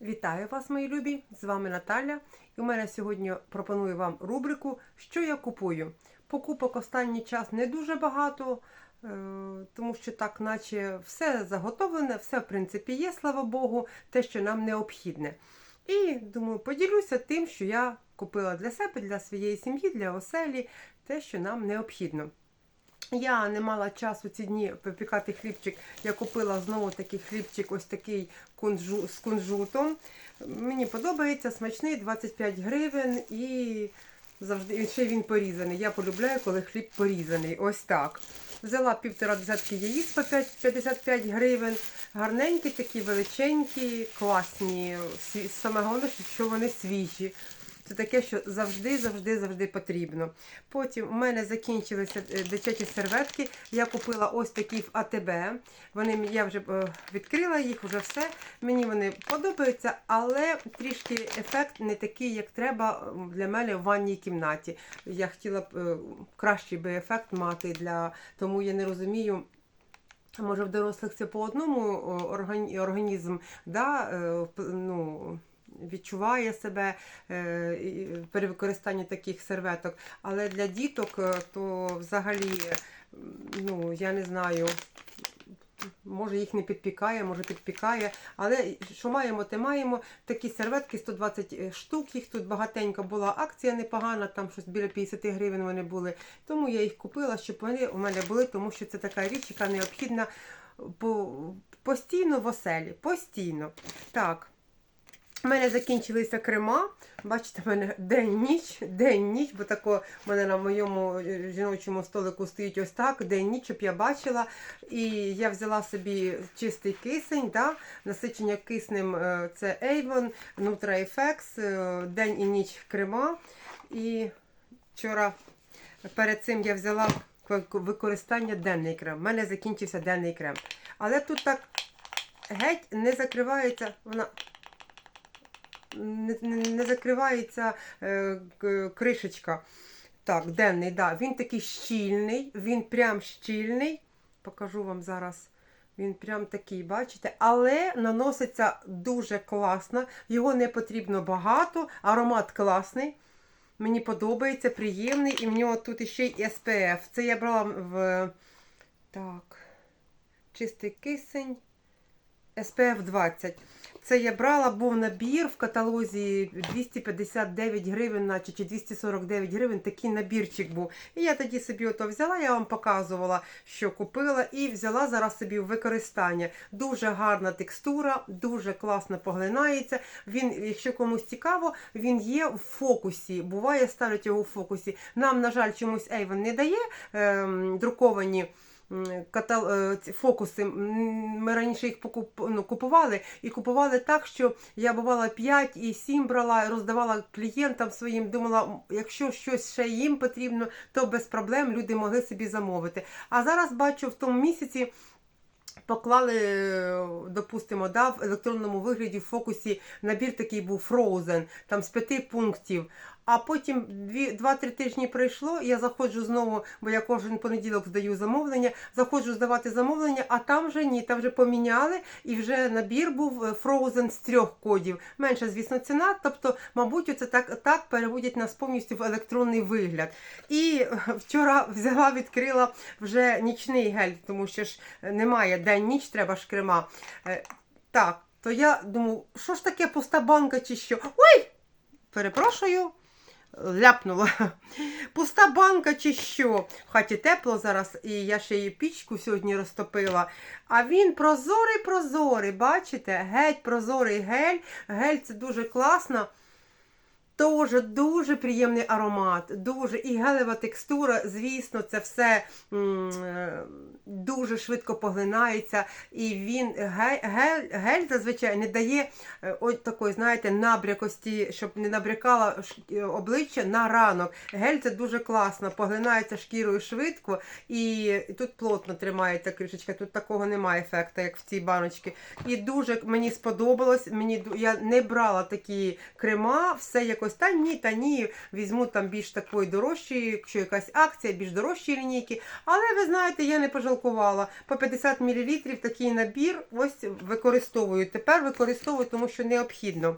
Вітаю вас, мої любі! З вами Наталя. І у мене сьогодні пропоную вам рубрику Що я купую. Покупок останній час не дуже багато, е, тому що так, наче все заготовлене, все в принципі є, слава Богу, те, що нам необхідне. І думаю, поділюся тим, що я купила для себе, для своєї сім'ї, для оселі, те, що нам необхідно. Я не мала часу ці дні випікати хлібчик. Я купила знову такий хлібчик, ось такий кунжу, з кунжутом. Мені подобається, смачний, 25 гривень і завжди ще він порізаний. Я полюбляю, коли хліб порізаний. Ось так. Взяла півтора десятки яїць по 5 55 гривень. Гарненькі, такі величенькі, класні. Саме головне, що вони свіжі. Це таке, що завжди, завжди, завжди потрібно. Потім у мене закінчилися е, дитячі серветки. Я купила ось такі в АТБ. Вони я вже е, відкрила їх, вже все. Мені вони подобаються, але трішки ефект не такий, як треба для мене в ванній кімнаті. Я хотіла б е, кращий би ефект мати для тому я не розумію. Може, в дорослих це по одному організм да, ну, відчуває себе е, при використанні таких серветок. Але для діток е, то взагалі, ну, я не знаю. Може їх не підпікає, може підпікає. Але що маємо, те маємо. Такі серветки 120 штук. Їх тут багатенько була акція непогана, там щось біля 50 гривень вони були. Тому я їх купила, щоб вони у мене були, тому що це така річ, яка необхідна по- постійно в оселі. Постійно. Так. У мене закінчилися крема. Бачите, в мене день-ніч, день-ніч, бо тако в мене на моєму е, жіночому столику стоїть ось так, день-ніч, щоб я бачила. І я взяла собі чистий кисень, да? насичення киснем е, це Avon, Nutra FX, е, день і ніч крема. І вчора перед цим я взяла використання денний крем. У мене закінчився денний крем. Але тут так геть не закривається, вона не, не, закривається е, кришечка. Так, денний, да. Він такий щільний, він прям щільний. Покажу вам зараз. Він прям такий, бачите, але наноситься дуже класно. Його не потрібно багато, аромат класний. Мені подобається, приємний. І в нього тут ще й SPF. Це я брала в так, чистий кисень. SPF 20. Це я брала, був набір в каталозі 259 гривень, наче чи 249 гривень. Такий набірчик був. І я тоді собі ото взяла, я вам показувала, що купила, і взяла зараз собі в використання. Дуже гарна текстура, дуже класно поглинається. Він, якщо комусь цікаво, він є в фокусі. Буває, ставлять його в фокусі. Нам, на жаль, чомусь Avon не дає ем, друковані. Е, фокуси. Ми раніше їх ну, купували і купували так, що я бувала 5 і 7 брала, роздавала клієнтам своїм. Думала, якщо щось ще їм потрібно, то без проблем люди могли собі замовити. А зараз бачу в тому місяці. Поклали, е, допустимо, да, в електронному вигляді в фокусі набір такий був Frozen, там з п'яти пунктів. А потім дві, два-три тижні пройшло, я заходжу знову, бо я кожен понеділок здаю замовлення, заходжу здавати замовлення, а там вже ні, там вже поміняли, і вже набір був е, Frozen з трьох кодів. Менша, звісно, ціна. Тобто, мабуть, це так, так переводять нас повністю в електронний вигляд. І е, вчора взяла, відкрила вже нічний гель, тому що ж е, немає день-ніч, треба ж крема. Так, то я думаю, що ж таке пуста банка чи що? Ой! Перепрошую. Ляпнула. Пуста банка чи що? В хаті тепло зараз, і я ще її пічку сьогодні розтопила. А він прозорий, прозорий, бачите? Геть прозорий гель. Гель це дуже класно. Дуже дуже приємний аромат, дуже і гелева текстура, звісно, це все е, дуже швидко поглинається. І він гель, гель, гель зазвичай не дає е, от такої, знаєте, набрякості, щоб не набрякало е, обличчя на ранок. Гель це дуже класно, поглинається шкірою швидко і тут плотно тримається кришечка. Тут такого немає ефекту, як в цій баночці. І дуже мені сподобалось. Мені я не брала такі крема, все якось якось та ні, та ні, візьму там більш такої дорожчої, якщо якась акція, більш дорожчі лінійки. Але ви знаєте, я не пожалкувала. По 50 мл такий набір ось використовую. Тепер використовую, тому що необхідно.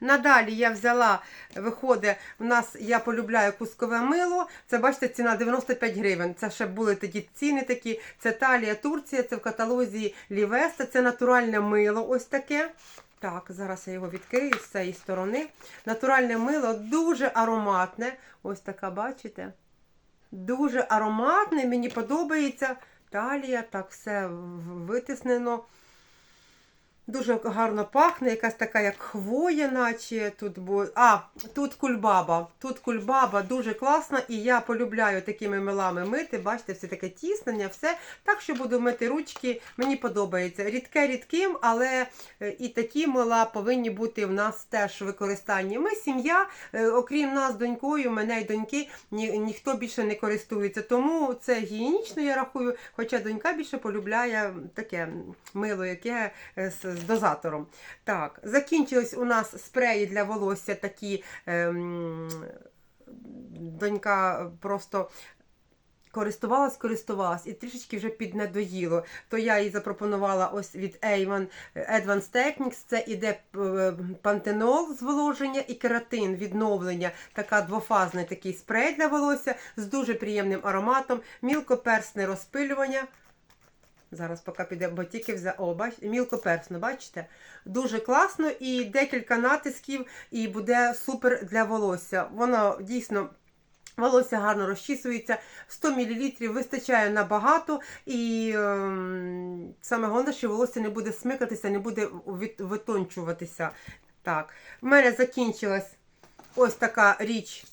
Надалі я взяла, виходить, у нас я полюбляю кускове мило. Це бачите, ціна 95 гривень. Це ще були тоді ціни такі. Це Талія, Турція, це в каталозі Лівеста, це натуральне мило. Ось таке. Так, зараз я його відкрию з цієї сторони. Натуральне мило дуже ароматне. Ось така, бачите? Дуже ароматне, мені подобається. Талія, так все витиснено. Дуже гарно пахне, якась така, як хвоя, наче тут бу... А, тут кульбаба. Тут кульбаба дуже класна, і я полюбляю такими милами мити. Бачите, все таке тіснення, все. Так що буду мити ручки, мені подобається. Рідке рідким, але е, і такі мила повинні бути в нас теж в використанні. Ми сім'я, е, окрім нас донькою, мене й доньки, ні, ніхто більше не користується. Тому це гігієнічно, я рахую, хоча донька більше полюбляє таке мило, яке е, з, з дозатором. Так, закінчились у нас спреї для волосся такі. Ем, донька просто. Користувалась, користувалась і трішечки вже піднадоїло. То я їй запропонувала ось від Avon Advanced Techniques. Це іде е, пантенол зволоження і кератин відновлення. Така двофазний такий спрей для волосся з дуже приємним ароматом, мілкоперсне розпилювання. Зараз поки піде, бо тільки взяв. О, бач, мілкоперсно, бачите? Дуже класно і декілька натисків, і буде супер для волосся. Воно дійсно. Волосся гарно розчісується, 100 мл вистачає набагато, і ем, саме головне, що волосся не буде смикатися, не буде витончуватися. Так, в мене закінчилась ось така річ.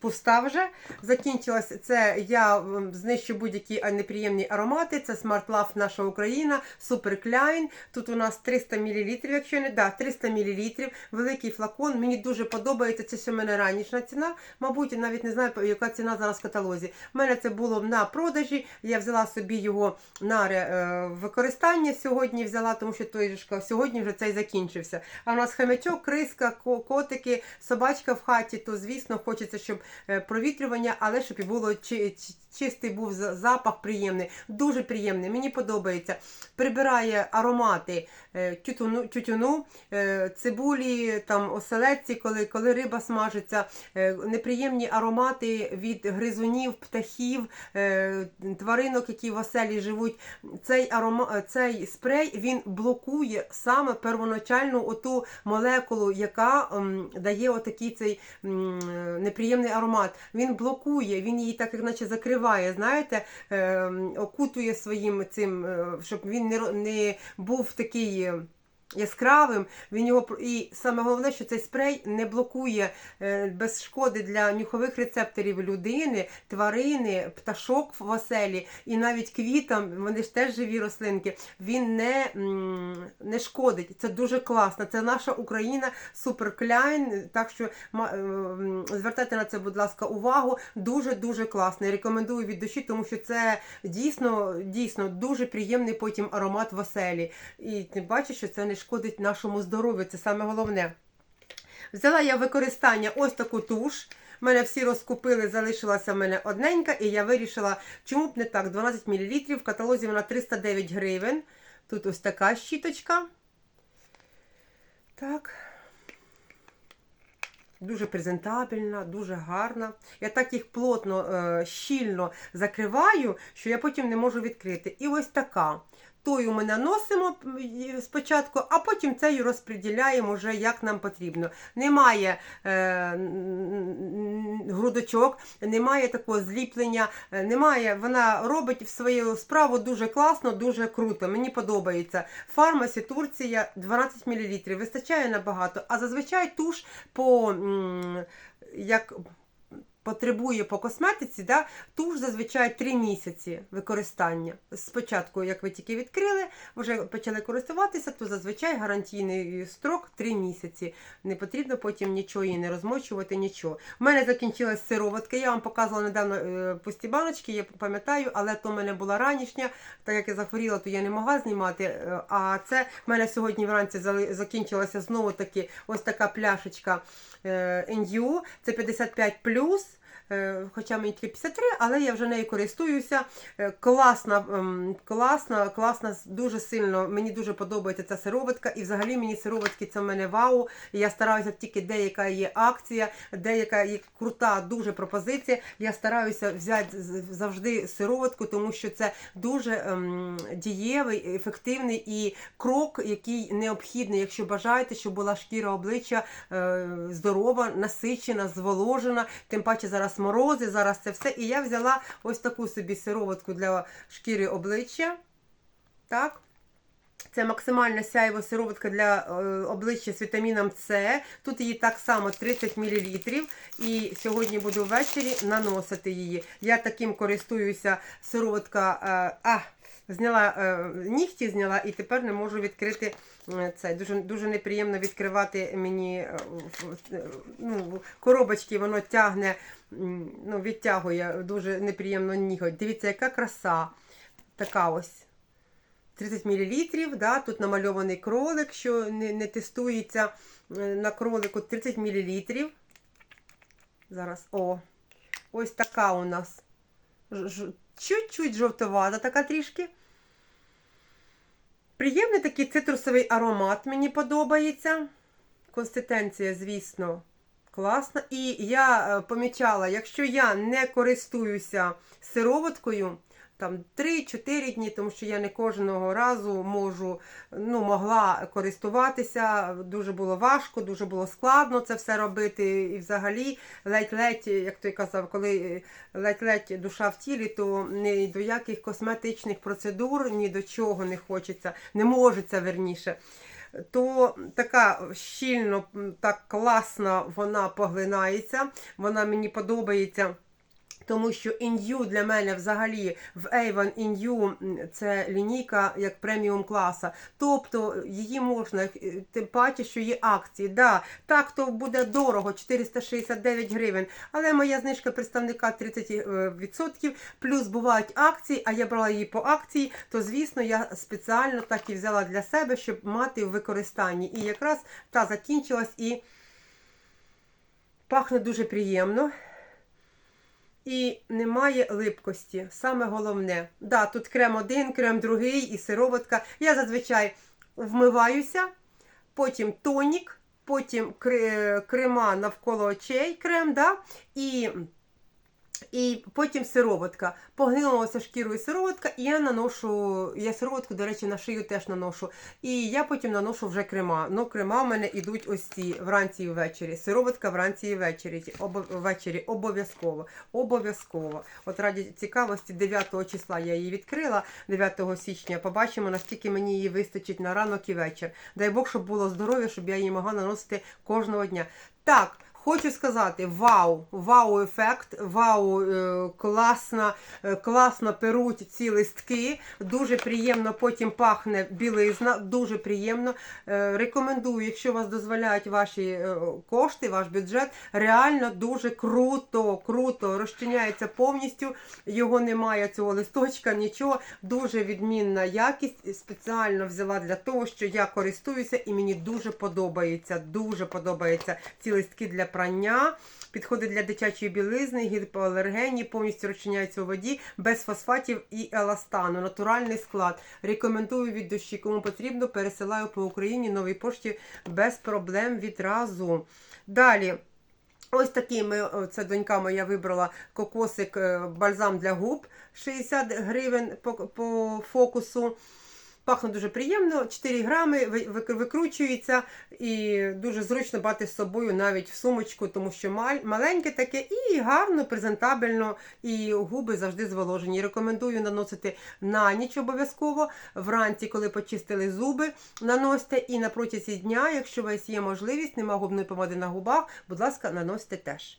Пуста вже закінчилась. Це я знищу будь-які неприємні аромати. Це Smart Love наша Україна, Super Klein. Тут у нас 300 мл, якщо не да, 300 мл, великий флакон. Мені дуже подобається. Це ще в мене ранішня ціна. Мабуть, я навіть не знаю, яка ціна зараз в каталозі. У мене це було на продажі. Я взяла собі його на е, використання сьогодні. Взяла, тому що той же сьогодні вже цей закінчився. А у нас хам'ячок, криска, ко- котики, собачка в хаті, то звісно хочеться, щоб провітрювання, але щоб і було чи- чи- чистий був запах приємний, дуже приємний. Мені подобається. Прибирає аромати е, тютюну, тютюну е, цибулі, там оселедці, коли, коли риба смажиться, е, неприємні аромати від гризунів, птахів, тваринок, які в оселі живуть. Цей арома, цей спрей він блокує саме первоначальну оту молекулу, яка дає отакий цей неприємний аромат. Він блокує, він її так як наче закриває, знаєте, ем, окутує своїм цим, е, щоб він не, не був такий. Яскравим, він його і саме головне, що цей спрей не блокує е, без шкоди для нюхових рецепторів людини, тварини, пташок в оселі і навіть квітам, вони ж теж живі рослинки. Він не, не шкодить. Це дуже класно. Це наша Україна, суперкляйн. Так що е, звертайте на це, будь ласка, увагу. Дуже дуже класно. Рекомендую від душі, тому що це дійсно, дійсно дуже приємний потім аромат в оселі. І ти бачиш, що це не шкодить нашому здоров'ю. Це саме головне. Взяла я використання ось таку туш. Мене всі розкупили, залишилася в мене одненька, і я вирішила, чому б не так, 12 мл, в каталозі вона 309 гривень. Тут ось така щіточка. Так. Дуже презентабельна, дуже гарна. Я так їх плотно, е, щільно закриваю, що я потім не можу відкрити. І ось така. Тою ми наносимо спочатку, а потім цею розподіляємо вже як нам потрібно. Немає е, грудочок, немає такого зліплення, е, немає. Вона робить свою справу дуже класно, дуже круто. Мені подобається. Фармасі Турція 12 мл. Вистачає набагато. А зазвичай туш по як потребує по косметиці, да, туш зазвичай 3 місяці використання. Спочатку, як ви тільки відкрили, вже почали користуватися, то зазвичай гарантійний строк 3 місяці. Не потрібно потім нічого її не розмочувати, нічого. У мене закінчилась сироватка. Я вам показувала недавно е, пусті баночки, я пам'ятаю, але то в мене була ранішня. Так як я захворіла, то я не могла знімати. е, А це в мене сьогодні вранці закінчилася знову таки ось така пляшечка е, NU. Це 55 Е, Хоча мені тільки 53, але я вже нею користуюся. Е, Класна, ем, класна, класна, дуже сильно. Мені дуже подобається ця сироватка. І взагалі мені сироватки це в мене вау. Я стараюся тільки деяка є акція, деяка є крута дуже пропозиція. Я стараюся взяти завжди сироватку, тому що це дуже ем, дієвий, ефективний і крок, який необхідний, якщо бажаєте, щоб була шкіра обличчя е, здорова, насичена, зволожена. Тим паче зараз морози, зараз це все. І я взяла ось таку собі сироватку для шкіри обличчя. Так. Це максимальна сяєва сироватка для е, обличчя з вітаміном С. Тут її так само 30 мл. І сьогодні буду ввечері наносити її. Я таким користуюся сироватка. Е, а, зняла е, нігті зняла і тепер не можу відкрити це. Дуже, дуже неприємно відкривати мені е, е, ну, коробочки, воно тягне, ну, відтягує дуже неприємно ніготь. Дивіться, яка краса. Така ось. 30 мл, да, тут намальований кролик, що не, не тестується е, на кролику 30 мл. Зараз, о, ось така у нас. Чуть-чуть жовтовата, така трішки. Приємний такий цитрусовий аромат мені подобається. Консистенція, звісно, класна. І я е, помічала, якщо я не користуюся сироваткою, там 3-4 дні, тому що я не кожного разу можу, ну, могла користуватися. Дуже було важко, дуже було складно це все робити. І взагалі, ледь-ледь, як той казав, коли е, ледь-ледь душа в тілі, то ні до яких косметичних процедур, ні до чого не хочеться, не можеться верніше. То така щільно, так класно вона поглинається. Вона мені подобається. Тому що Inju для мене взагалі в Avon м, це лінійка як преміум класа. Тобто її можна, е, тим паче, що є акції. Да, так, то буде дорого, 469 гривень. Але моя знижка представника 30%, плюс бувають акції, а я брала її по акції, то звісно я спеціально так і взяла для себе, щоб мати в використанні. І якраз та закінчилась і пахне дуже приємно. І немає липкості. Саме головне. Да, тут крем один, крем другий і сироватка. Я зазвичай вмиваюся, потім тонік, потім крема навколо очей крем, да, і, і потім сироватка. Погнулася шкірою сироватка, і я наношу, я сироватку, до речі, на шию теж наношу. І я потім наношу вже крема. Ну, крема в мене йдуть ось ці вранці і ввечері. Сироватка вранці і ввечері. Ввечері обов'язково. Обов'язково. От раді цікавості, 9 числа я її відкрила, 9 січня. Побачимо, наскільки мені її вистачить на ранок і вечір. Дай Бог, щоб було здоров'я, щоб я її могла наносити кожного дня. Так. Хочу сказати, вау, вау ефект, вау, е, класно, е, класно перуть ці листки. Дуже приємно потім пахне білизна, дуже приємно. Е, рекомендую, якщо вас дозволяють ваші кошти, ваш бюджет, реально дуже круто, круто розчиняється повністю. Його немає цього листочка, нічого. Дуже відмінна якість. Спеціально взяла для того, що я користуюся і мені дуже подобається. Дуже подобаються ці листки для прання. Підходить для дитячої білизни, гіпоалергенні, повністю розчиняються у воді, без фосфатів і еластану. Натуральний склад. Рекомендую від душі. Кому потрібно, пересилаю по Україні новій пошті без проблем відразу. Далі. Ось такий ми, це донька моя вибрала кокосик е, бальзам для губ 60 гривень по, по фокусу. Пахне дуже приємно, 4 грами, ви- ви- викручується і дуже зручно брати з собою навіть в сумочку, тому що маленьке таке і гарно, презентабельно, і губи завжди зволожені. Рекомендую наносити на ніч обов'язково. Вранці, коли почистили зуби, наносьте і на протязі дня, якщо у вас є можливість, нема губної помади на губах, будь ласка, наносьте теж.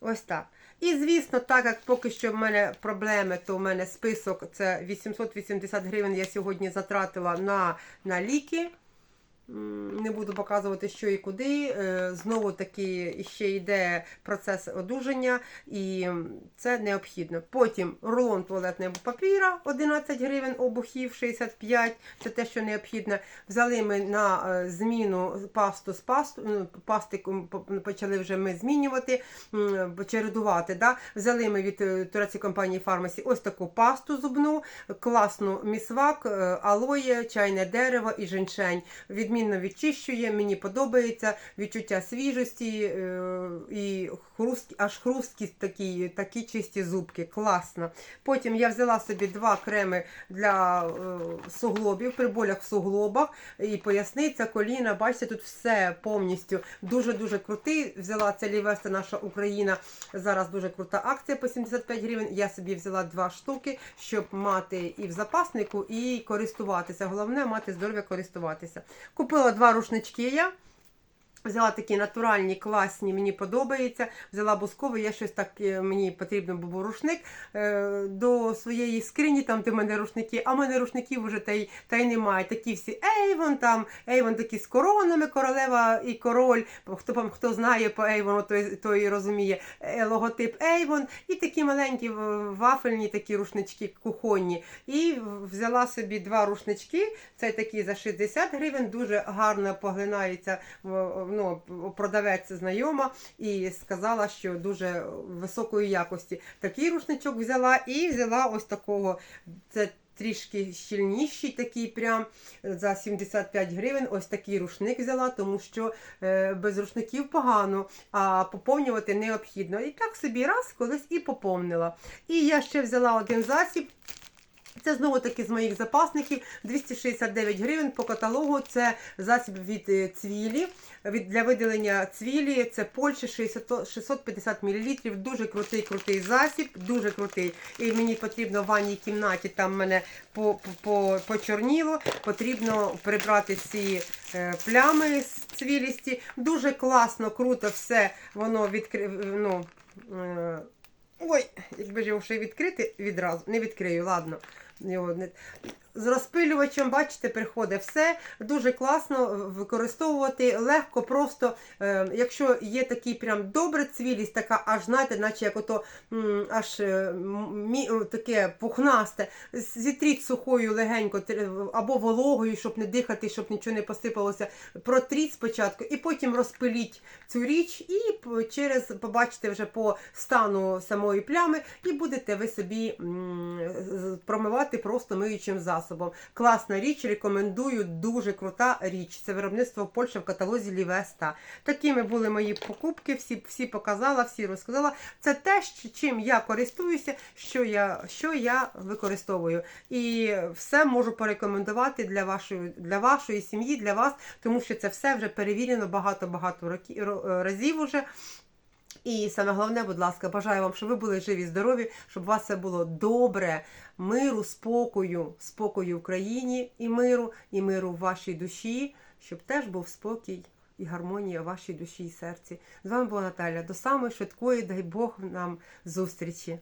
Ось так. І звісно, так як поки що в мене проблеми, то в мене список це 880 гривень я сьогодні затратила на, на ліки. Не буду показувати, що і куди. Е, Знову таки ще йде процес одужання, і це необхідно. Потім рулон туалетного папіра 11 гривень, обухів 65, це те, що необхідно. Взяли ми на е, зміну пасту з пасту, ну, пасти почали вже ми змінювати, чередувати. Да? Взяли ми від е, турецької компанії Фармасі ось таку пасту зубну, класну місвак, алоє, чайне дерево і женьшень. Відмінно відчищує, мені подобається відчуття свіжості е, і хруст, аж хрусткі такі, такі чисті зубки. Класно. Потім я взяла собі два креми для е, суглобів, при болях в суглобах і поясниця, коліна. Бачите, тут все повністю дуже-дуже крутий. Взяла це Лівеста наша Україна. Зараз дуже крута акція по 75 гривень. Я собі взяла два штуки, щоб мати і в запаснику, і користуватися. Головне мати здоров'я користуватися. Купила два рушнички я. Взяла такі натуральні, класні, мені подобається. Взяла бусковий, я щось так е, мені потрібно був рушник е, до своєї скрині, там де в мене рушники, а в мене рушників вже та й, та й немає. Такі всі Ейвон, там Ейвон такі з коронами, королева і король. Хто хто знає по Ейвону, той, той розуміє е, логотип Ейвон. І такі маленькі вафельні такі рушнички кухонні. І взяла собі два рушнички. Це такі за 60 гривень, дуже гарно поглинається в- ну, продавець знайома і сказала, що дуже високої якості. Такий рушничок взяла і взяла ось такого. Це трішки щільніший, такий прям за 75 гривень. Ось такий рушник взяла, тому що е, без рушників погано, а поповнювати необхідно. І так собі раз колись і поповнила. І я ще взяла один засіб. Це знову таки з моїх запасників 269 гривень по каталогу. Це засіб від е, цвілі. Від для видалення цвілі. Це Польща 60 650 мл. Дуже крутий, крутий засіб, дуже крутий. І мені потрібно в ванній кімнаті. Там мене по, по, почорніло. Потрібно прибрати ці е, плями з цвілісті. Дуже класно, круто все воно відкри... ну, е, Ой, якби ж його ще відкрити відразу, не відкрию, ладно. Його не... З розпилювачем, бачите, приходить все. Дуже класно використовувати, легко, просто. Е, якщо є такий прям добре цвілість, така аж, знаєте, наче як ото м, аж е, мі, таке пухнасте, зітріть сухою легенько або вологою, щоб не дихати, щоб нічого не посипалося. Протріть спочатку і потім розпиліть цю річ, і через побачите вже по стану самої плями, і будете ви собі м, промивати просто миючим засобом. Класна річ, рекомендую, дуже крута річ. Це виробництво в Польщі в каталозі Лівеста. Такими були мої покупки, всі, всі показала, всі розказала. Це те, чим я користуюся, що я, що я використовую. І все можу порекомендувати для вашої, для вашої сім'ї, для вас, тому що це все вже перевірено багато-багато разів уже. І саме головне, будь ласка, бажаю вам, щоб ви були живі, здорові, щоб у вас все було добре, миру, спокою, спокою в країні і миру, і миру в вашій душі, щоб теж був спокій і гармонія в вашій душі і серці. З вами була Наталя. До самої швидкої, дай Бог нам зустрічі.